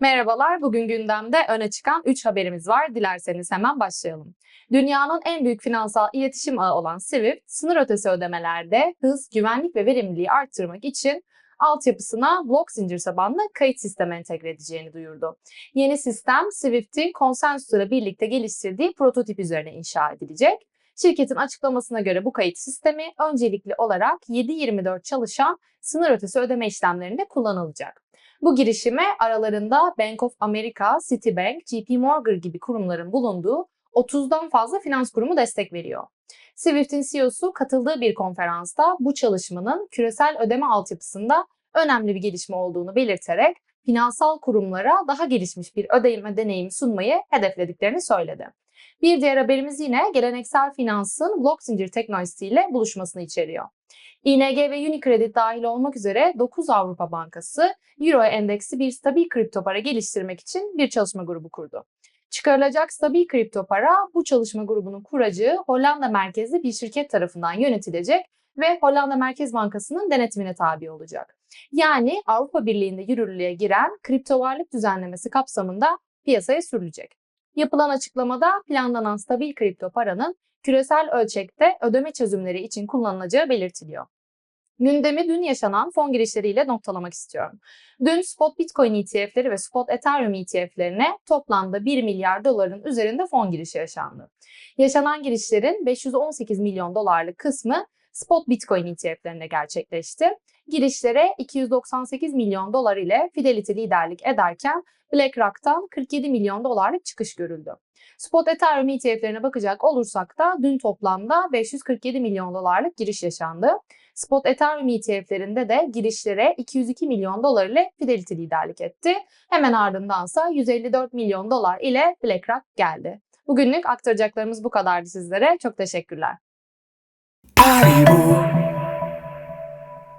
Merhabalar, bugün gündemde öne çıkan 3 haberimiz var. Dilerseniz hemen başlayalım. Dünyanın en büyük finansal iletişim ağı olan SWIFT, sınır ötesi ödemelerde hız, güvenlik ve verimliliği arttırmak için altyapısına blok zincir tabanlı kayıt sistemi entegre edeceğini duyurdu. Yeni sistem Swift'in Consensus'la birlikte geliştirdiği prototip üzerine inşa edilecek. Şirketin açıklamasına göre bu kayıt sistemi öncelikli olarak 7-24 çalışan sınır ötesi ödeme işlemlerinde kullanılacak. Bu girişime aralarında Bank of America, Citibank, JP Morgan gibi kurumların bulunduğu 30'dan fazla finans kurumu destek veriyor. Swift'in CEO'su katıldığı bir konferansta bu çalışmanın küresel ödeme altyapısında önemli bir gelişme olduğunu belirterek finansal kurumlara daha gelişmiş bir ödeme deneyimi sunmayı hedeflediklerini söyledi. Bir diğer haberimiz yine geleneksel finansın blok zincir teknolojisiyle buluşmasını içeriyor. ING ve Unicredit dahil olmak üzere 9 Avrupa Bankası Euro endeksi bir stabil kripto para geliştirmek için bir çalışma grubu kurdu. Çıkarılacak stabil kripto para bu çalışma grubunun kuracağı Hollanda merkezli bir şirket tarafından yönetilecek ve Hollanda Merkez Bankası'nın denetimine tabi olacak. Yani Avrupa Birliği'nde yürürlüğe giren kripto varlık düzenlemesi kapsamında piyasaya sürülecek. Yapılan açıklamada planlanan stabil kripto paranın küresel ölçekte ödeme çözümleri için kullanılacağı belirtiliyor. Gündemi dün yaşanan fon girişleriyle noktalamak istiyorum. Dün spot Bitcoin ETF'leri ve spot Ethereum ETF'lerine toplamda 1 milyar doların üzerinde fon girişi yaşandı. Yaşanan girişlerin 518 milyon dolarlık kısmı spot Bitcoin ETF'lerine gerçekleşti. Girişlere 298 milyon dolar ile Fidelity liderlik ederken BlackRock'tan 47 milyon dolarlık çıkış görüldü. Spot Ethereum ETF'lerine bakacak olursak da dün toplamda 547 milyon dolarlık giriş yaşandı. Spot Ethereum ETF'lerinde de girişlere 202 milyon dolar ile Fidelity liderlik etti. Hemen ardındansa 154 milyon dolar ile BlackRock geldi. Bugünlük aktaracaklarımız bu kadardı sizlere. Çok teşekkürler. 一步。